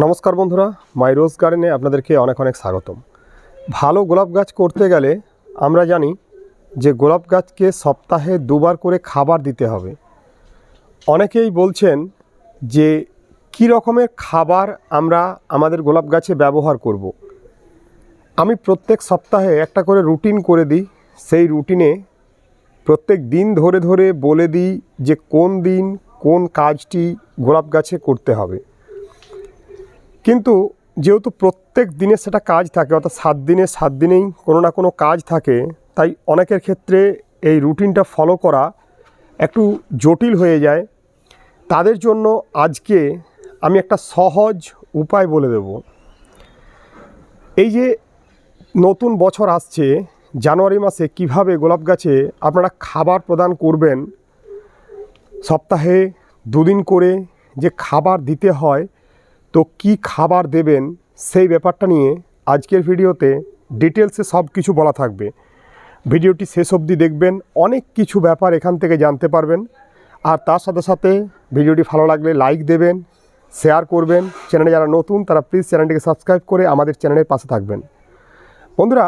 নমস্কার বন্ধুরা, মাই রোজ গার্ডেনে আপনাদেরকে অনেক অনেক স্বাগতম। ভালো গোলাপ গাছ করতে গেলে আমরা জানি যে গোলাপ গাছকে সপ্তাহে দুবার করে খাবার দিতে হবে। অনেকেই বলছেন যে কী রকমের খাবার আমরা আমাদের গোলাপ গাছে ব্যবহার করব। আমি প্রত্যেক সপ্তাহে একটা করে রুটিন করে দিই। সেই রুটিনে প্রত্যেক দিন ধরে ধরে বলে দিই যে কোন দিন কোন কাজটি গোলাপ গাছে করতে হবে। কিন্তু যেহেতু প্রত্যেক দিনে সেটা কাজ থাকে, অর্থাৎ সাত দিনে সাত দিনেই কোনো না কোনো কাজ থাকে, তাই অনেকের ক্ষেত্রে এই রুটিনটা ফলো করা একটু জটিল হয়ে যায়। তাদের জন্য আজকে আমি একটা সহজ উপায় বলে দেব। এই যে নতুন বছর আসছে, জানুয়ারি মাসে কীভাবে গোলাপ গাছে আপনারা খাবার প্রদান করবেন, সপ্তাহে দুদিন করে যে খাবার দিতে হয় তো কি খাবার দেবেন সেই ব্যাপারটা নিয়ে আজকের ভিডিওতে ডিটেলসে সব কিছু বলা থাকবে। ভিডিওটি শেষ অবধি দেখবেন, অনেক কিছু ব্যাপার এখান থেকে জানতে পারবেন। আর তার সাথে সাথে ভিডিওটি ভালো লাগলে লাইক দেবেন, শেয়ার করবেন। চ্যানেলে যারা নতুন, তারা প্লিজ চ্যানেলটিকে সাবস্ক্রাইব করে আমাদের চ্যানেলের পাশে থাকবেন। বন্ধুরা,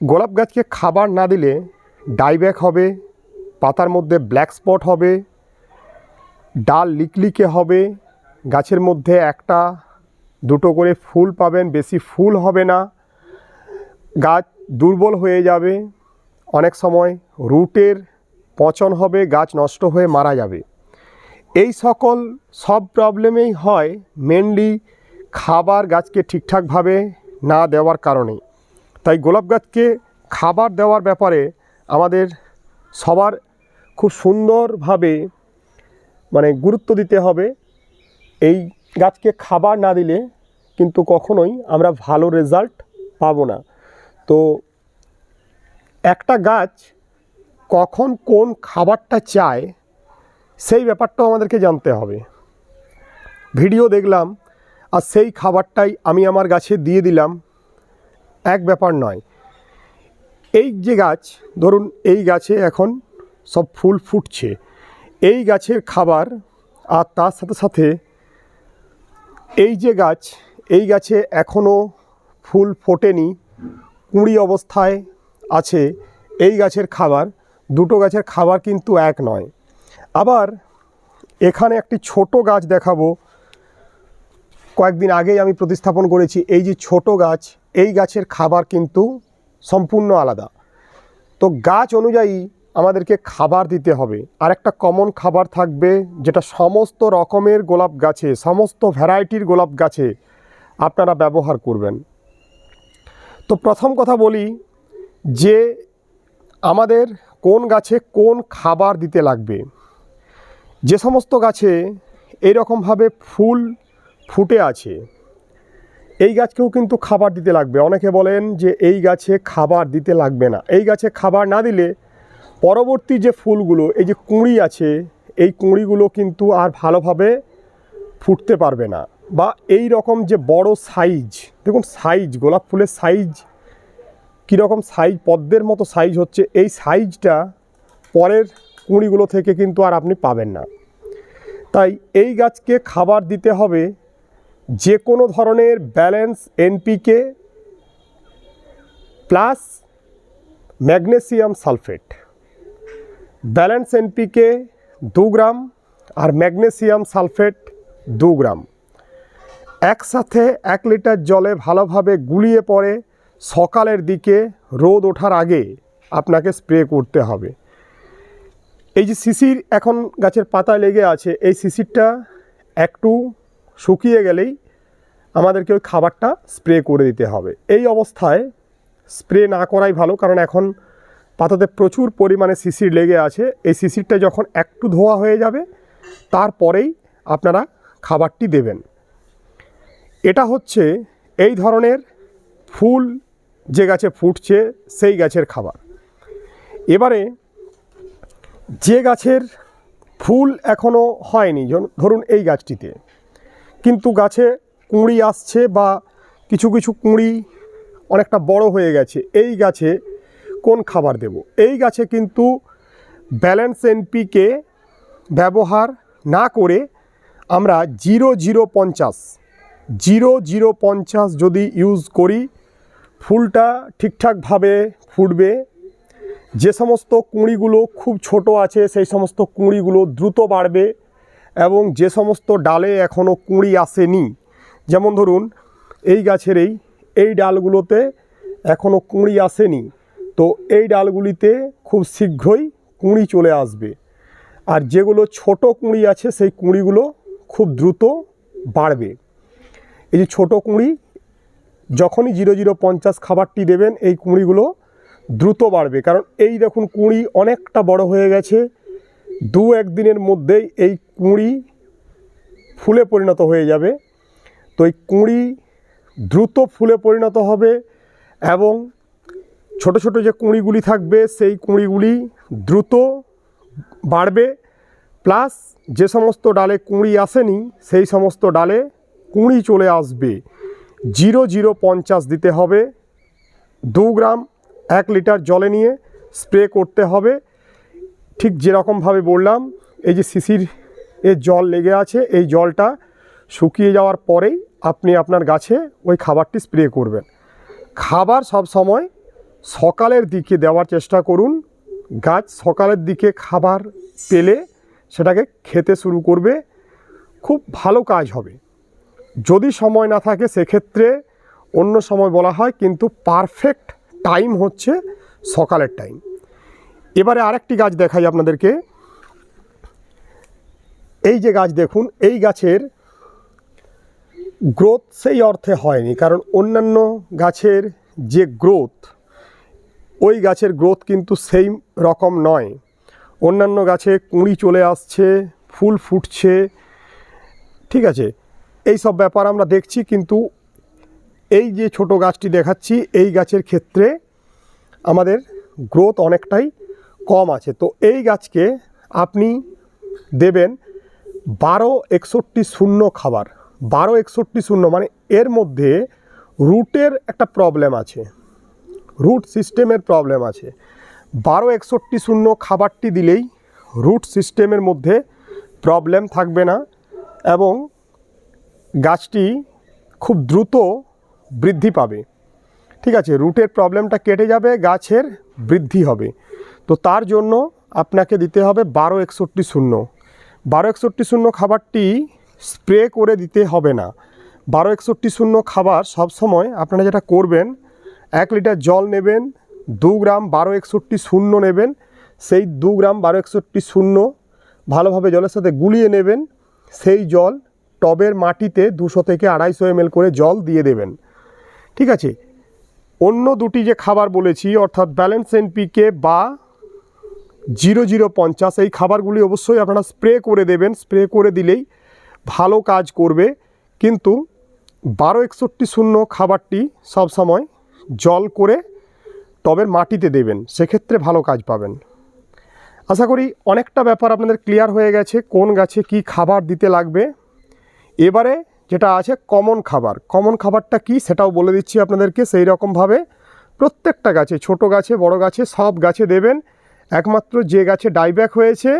গোলাপ গাছকে খাবার না দিলে ডাইব্যাক হবে, পাতার মধ্যে ব্ল্যাক স্পট হবে, ডাল লিকলিকে হবে গাছের মধ্যে একটা, দুটো করে ফুল পাবেন, বেশি ফুল হবে না। গাছ দুর্বল হয়ে যাবে। অনেক সময় রুটের পচন হবে, গাছ নষ্ট হয়ে মারা যাবে। এই সকল, সব প্রবলেমেই হয় মেনলি খাবার গাছকে ঠিকঠাকভাবে না দেওয়ার কারণে। তাই গোলাপ গাছকে খাবার দেওয়ার ব্যাপারে আমাদের সবার খুব সুন্দরভাবে মানে গুরুত্ব দিতে হবে। এই গাছকে খাবার না দিলে কিন্তু কখনোই আমরা ভালো রেজাল্ট পাবো না। তো একটা গাছ কখন কোন খাবারটা চায়, সেই ব্যাপারটাও আমাদেরকে জানতে হবে। ভিডিও দেখলাম, আর সেই খাবারটাই আমি আমার গাছে দিয়ে দিলাম। এক ব্যাপার নয়। এই যে গাছ, ধরুন এই গাছে এখন সব ফুল ফুটছে। এই গাছের খাবার আর তার সাথে সাথে এই যে গাছ, এই গাছে এখনও ফুল ফোটেনি, কুঁড়ি অবস্থায় আছে এই গাছের খাবার। দুটো গাছের খাবার কিন্তু এক নয়। আবার এখানে একটি ছোট গাছ দেখাবো। কয়েকদিন আগেই আমি প্রতিস্থাপন করেছি, এই যে ছোট গাছ, এই গাছের খাবার কিন্তু সম্পূর্ণ আলাদা। তো গাছ অনুযায়ী আমাদেরকে খাবার দিতে হবে। আর একটা কমন খাবার থাকবে যেটা সমস্ত রকমের গোলাপ গাছে, সমস্ত ভ্যারাইটির গোলাপ গাছে আপনারা ব্যবহার করবেন। তো প্রথম কথা বলি যে আমাদের কোন গাছে কোন খাবার দিতে লাগবে। যে সমস্ত গাছে এইরকমভাবে ফুল ফুটে আছে, এই গাছকেও কিন্তু খাবার দিতে লাগবে। অনেকে বলেন যে এই গাছে খাবার দিতে লাগবে না। এই গাছে খাবার না দিলে পরবর্তী যে ফুলগুলো, এই যে কুঁড়ি আছে, এই কুঁড়িগুলো কিন্তু আর ভালোভাবে ফুটতে পারবে না। বা এই রকম যে বড় সাইজ, দেখুন সাইজ, গোলাপ ফুলের সাইজ কীরকম সাইজ, পদ্মের মতো সাইজ হচ্ছে, এই সাইজটা পরের কুঁড়িগুলো থেকে কিন্তু আর আপনি পাবেন না। তাই এই গাছকে খাবার দিতে হবে যে কোনো ধরনের balance NPK plus magnesium sulphate. Balance NPK দু গ্রাম আর ম্যাগনেসিয়াম সালফেট দু গ্রাম। একসাথে এক লিটার জলে ভালোভাবে গুলিয়ে পরে সকালের দিকে রোদ ওঠার আগে আপনাকে স্প্রে করতে হবে। এই যে শিশির এখন গাছের পাতায় লেগে আছে, এই শিশিরটা একটু শুকিয়ে গেলেই আমাদেরকে ওই খাবারটা স্প্রে করে দিতে হবে। এই অবস্থায় স্প্রে না করাই ভালো, কারণ এখন পাতাতে প্রচুর পরিমাণে শিশির লেগে আছে। এই শিশিরটা যখন একটু ধোয়া হয়ে যাবে, তারপরেই আপনারা খাবারটি দেবেন। এটা হচ্ছে এই ধরনের ফুল যে গাছে ফুটছে, সেই গাছের খাবার। এবারে যে গাছের ফুল এখনও হয়নি ধরুন এই গাছটিতে, কিন্তু গাছে কুঁড়ি আসছে বা কিছু কিছু কুঁড়ি অনেকটা বড় হয়ে গেছে, এই গাছে কোন খাবার দেব? এই গাছে কিন্তু ব্যালেন্স এনপিকে ব্যবহার না করে আমরা জিরো জিরো পঞ্চাশ, জিরো জিরো পঞ্চাশ যদি ইউজ করি, ফুলটা ঠিকঠাকভাবে ফুটবে। যে সমস্ত কুঁড়িগুলো খুব ছোট আছে, সেই সমস্ত কুঁড়িগুলো দ্রুত বাড়বে এবং যে সমস্ত ডালে এখনও কুঁড়ি আসেনি, যেমন ধরুন এই গাছের এই এই ডালগুলোতে এখনও কুঁড়ি আসেনি। তো এই ডালগুলিতে খুব শীঘ্রই কুঁড়ি চলে আসবে। আর যেগুলো ছোট কুঁড়ি আছে, সেই কুঁড়িগুলো খুব দ্রুত বাড়বে। এই যে ছোটো কুঁড়ি, যখনই জিরো জিরো পঞ্চাশ খাবারটি দেবেন, এই কুঁড়িগুলো দ্রুত বাড়বে। কারণ এই দেখুন, কুঁড়ি অনেকটা বড় হয়ে গেছে। দু একদিনের মধ্যেই এই কুঁড়ি ফুলে পরিণত হয়ে যাবে। তো এই কুঁড়ি দ্রুত ফুলে পরিণত হবে এবং ছোট ছোট যে কুঁড়িগুলি থাকবে, সেই কুঁড়িগুলি দ্রুত বাড়বে। প্লাস যে সমস্ত ডালে কুঁড়ি আসেনি, সেই সমস্ত ডালে কুঁড়ি চলে আসবে। জিরো জিরো পঞ্চাশ দিতে হবে। দু গ্রাম এক লিটার জলে নিয়ে স্প্রে করতে হবে। ঠিক যেরকমভাবে বললাম, এই যে শিশির, এর জল লেগে আছে, এই জলটা শুকিয়ে যাওয়ার পরেই আপনি আপনার গাছে ওই খাবারটি স্প্রে করবেন। খাবার সব সময় সকালের দিকে দেওয়ার চেষ্টা করুন। গাছ সকালের দিকে খাবার পেলে সেটাকে খেতে শুরু করবে। খুব ভালো কাজ হবে। যদি সময় না থাকে সেক্ষেত্রে অন্য সময় বলা হয় কিন্তু পারফেক্ট টাইম হচ্ছে সকালের টাইম। এবারে আরেকটি গাছ দেখাই আপনাদেরকে। এই যে গাছ দেখুন, এই গাছের গ্রোথ সেই অর্থে হয়নি। কারণ অন্যান্য গাছের যে গ্রোথ ওই গাছের গ্রোথ কিন্তু সেই রকম নয়। অন্যান্য গাছে কুঁড়ি চলে আসছে, ফুল ফুটছে, ঠিক আছে? এই সব ব্যাপার আমরা দেখছি, কিন্তু এই যে ছোট গাছটি দেখাচ্ছি, এই গাছের ক্ষেত্রে আমাদের গ্রোথ অনেকটাই কম আছে। তো এই গাছকে আপনি দেবেন বারো একষট্টি শূন্য খাবার। বারো একষট্টি শূন্য মানে এর মধ্যে রুটের একটা প্রবলেম আছে। রুট সিস্টেমের প্রবলেম আছে। বারো একষট্টি শূন্য খাবারটি দিলেই রুট সিস্টেমের মধ্যে প্রবলেম থাকবে না এবং গাছটি খুব দ্রুত বৃদ্ধি পাবে। ঠিক আছে, রুটের প্রবলেমটা কেটে যাবে, গাছের বৃদ্ধি হবে। তো তার জন্য আপনাকে দিতে হবে বারো একষট্টি শূন্য। বারো একষট্টি শূন্য খাবারটি স্প্রে করে দিতে হবে না। বারো একষট্টি শূন্য খাবার সবসময় আপনারা যেটা করবেন এক লিটার জল নেবেন, দু গ্রাম বারো একষট্টি শূন্য নেবেন, সেই দু গ্রাম বারো একষট্টি শূন্য ভালোভাবে জলের সাথে গুলিয়ে নেবেন, সেই জল টবের মাটিতে দুশো থেকে আড়াইশো এমএল করে জল দিয়ে দেবেন। ঠিক আছে? অন্য দুটি যে খাবার বলেছি, অর্থাৎ ব্যালেন্স এনপিকে বা জিরো জিরো পঞ্চাশ, এই খাবারগুলি অবশ্যই আপনারা স্প্রে করে দেবেন। স্প্রে করে দিলেই ভালো কাজ করবে। কিন্তু বারো একষট্টি শূন্য খাবারটি সবসময় জল করে টবের মাটিতে দেবেন, সেক্ষেত্রে ভালো কাজ পাবেন। আশা করি অনেকটা ব্যাপার আপনাদের ক্লিয়ার হয়ে গেছে, কোন গাছে কি খাবার দিতে লাগবে। এবারে যেটা আছে কমন খাবার। কমন খাবারটা কি সেটাও বলে দিচ্ছি আপনাদেরকে সেই রকমভাবে। প্রত্যেকটা গাছে, ছোট গাছে, বড় গাছে, সব গাছে দেবেন। একমাত্র যে গাছে ডাইব্যাক হয়েছে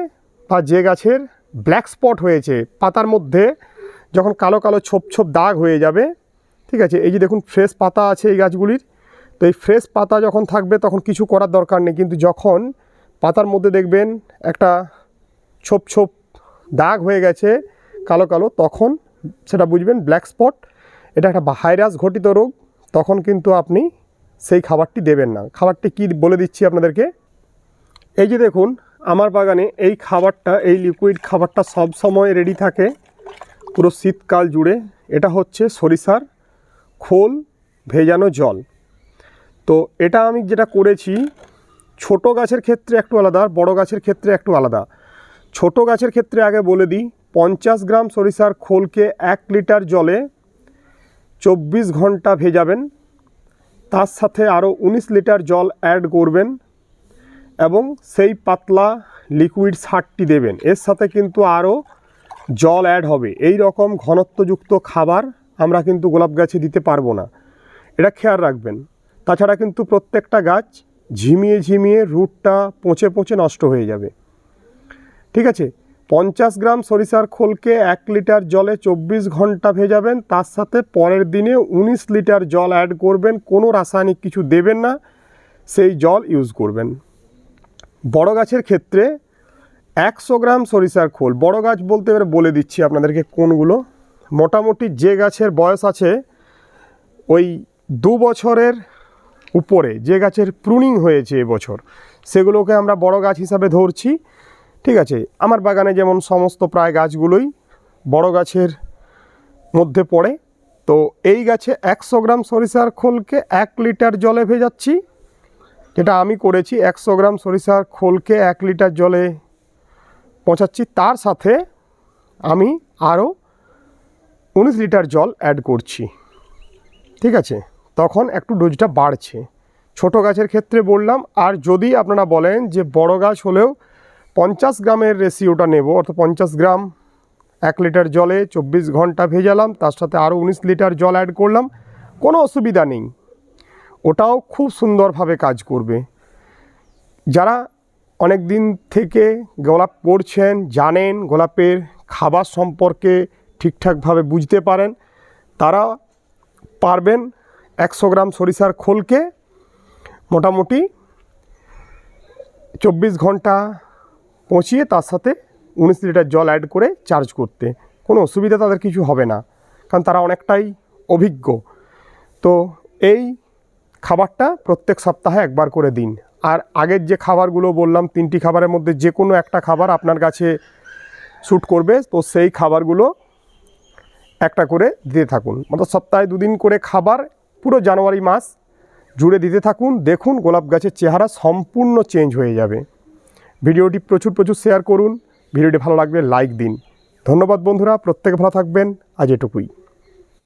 বা যে গাছের ব্ল্যাক স্পট হয়েছে, পাতার মধ্যে যখন কালো কালো ছোপ ছোপ দাগ হয়ে যাবে, ঠিক আছে? এই যে দেখুন ফ্রেশ পাতা আছে এই গাছগুলির। তো এই ফ্রেশ পাতা যখন থাকবে তখন কিছু করার দরকার নেই। কিন্তু যখন পাতার মধ্যে দেখবেন একটা ছোপ ছোপ দাগ হয়ে গেছে, কালো কালো, তখন সেটা বুঝবেন ব্ল্যাক স্পট এটা একটা ভাইরাস ঘটিত রোগ, তখন কিন্তু আপনি সেই খাবারটি দেবেন না। খাবারটি কি বলে দিচ্ছি আপনাদেরকে? এই যে দেখুন, আমার বাগানে এই খাবারটা, এই লিকুইড খাবারটা সব সময় রেডি থাকে। পুরো শীতকাল জুড়ে। এটা হচ্ছে সরিষার খোল ভেজানো জল। তো এটা আমি যেটা করেছি, ছোট গাছের ক্ষেত্রে একটু আলাদা আর বড় গাছের ক্ষেত্রে একটু আলাদা। ছোট গাছের ক্ষেত্রে আগে বলে দিই, পঞ্চাশ গ্রাম সরিষার খোলকে এক লিটার জলে চব্বিশ ঘণ্টা ভেজাবেন। তার সাথে আরও উনিশ লিটার জল অ্যাড করবেন এবং সেই পাতলা লিকুইড সারটি দেবেন। এর সাথে কিন্তু আরও জল অ্যাড হবে। এই রকম ঘনত্বযুক্ত খাবার আমরা কিন্তু গোলাপ গাছে দিতে পারব না। এটা খেয়াল রাখবেন। তাছাড়া কিন্তু প্রত্যেকটা গাছ ঝিমিয়ে ঝিমিয়ে রুটটা পচে পচে নষ্ট হয়ে যাবে। ঠিক আছে? পঞ্চাশ গ্রাম সরিষার খোলকে এক লিটার জলে চব্বিশ ঘণ্টা ভেজাবেন, তার সাথে পরের দিনে উনিশ লিটার জল অ্যাড করবেন, কোনো রাসায়নিক কিছু দেবেন না, সেই জল ইউজ করবেন। বড় গাছের ক্ষেত্রে একশো গ্রাম সরিষার খোল, বড় গাছ বলতে এবারে বলে দিচ্ছি আপনাদেরকে কোনগুলো। মোটামুটি যে গাছের বয়স আছে, ওই দু বছরের উপরে, যে গাছের প্রুনিং হয়েছে এবছর, সেগুলোকে আমরা বড় গাছ হিসাবে ধরছি, ঠিক আছে? আমার বাগানে যেমন সমস্ত প্রায় গাছগুলোই বড় গাছের মধ্যে পড়ে, তো এই গাছে একশো গ্রাম সরিষার খোলকে এক লিটার জলে ভেজাচ্ছি, যেটা আমি করেছি একশো গ্রাম সরিষার খোলকে এক লিটার জলে পচাচ্ছি, তার সাথে আমি আরও উনিশ লিটার জল অ্যাড করছি, ঠিক আছে? তখন একটু ডোজটা বাড়ছে। ছোট গাছের ক্ষেত্রে বললাম, আর যদি আপনারা বলেন যে বড় গাছ হলেও পঞ্চাশ গ্রামের রেশিওটা নেব, অর্থাৎ পঞ্চাশ গ্রাম এক লিটার জলে চব্বিশ ঘণ্টা ভেজালাম, তার সাথে আরও উনিশ লিটার জল অ্যাড করলাম, কোনো অসুবিধা নেই। ওটাও খুব সুন্দরভাবে কাজ করবে। যারা অনেক দিন থেকে গোলাপ পড়ছেন, জানেন গোলাপের খাবার সম্পর্কে ঠিকঠাকভাবে বুঝতে পারেন, তারা পারবেন একশো গ্রাম সরিষার খোলকে মোটামুটি চব্বিশ ঘণ্টা পচিয়ে তার সাথে উনিশ লিটার জল অ্যাড করে চার্জ করতে। কোনো অসুবিধা তাদের কিছু হবে না, কারণ তারা অনেকটাই অভিজ্ঞ। তো এই খাবারটা প্রত্যেক সপ্তাহে একবার করে দিন। আর আগের যে খাবারগুলো বললাম, তিনটি খাবারের মধ্যে যে কোনো একটা খাবার আপনার কাছে শ্যুট করবে, তো সেই খাবারগুলো একটা করে দিতে থাকুন। অর্থাৎ সপ্তাহে দুদিন করে খাবার পুরো জানুয়ারি মাস জুড়ে দিতে থাকুন। দেখুন, গোলাপ গাছের চেহারা সম্পূর্ণ চেঞ্জ হয়ে যাবে। ভিডিওটি প্রচুর প্রচুর শেয়ার করুন। ভিডিওটি ভালো লাগলে লাইক দিন। ধন্যবাদ বন্ধুরা, প্রত্যেকে ভালো থাকবেন। আজ এটুকুই।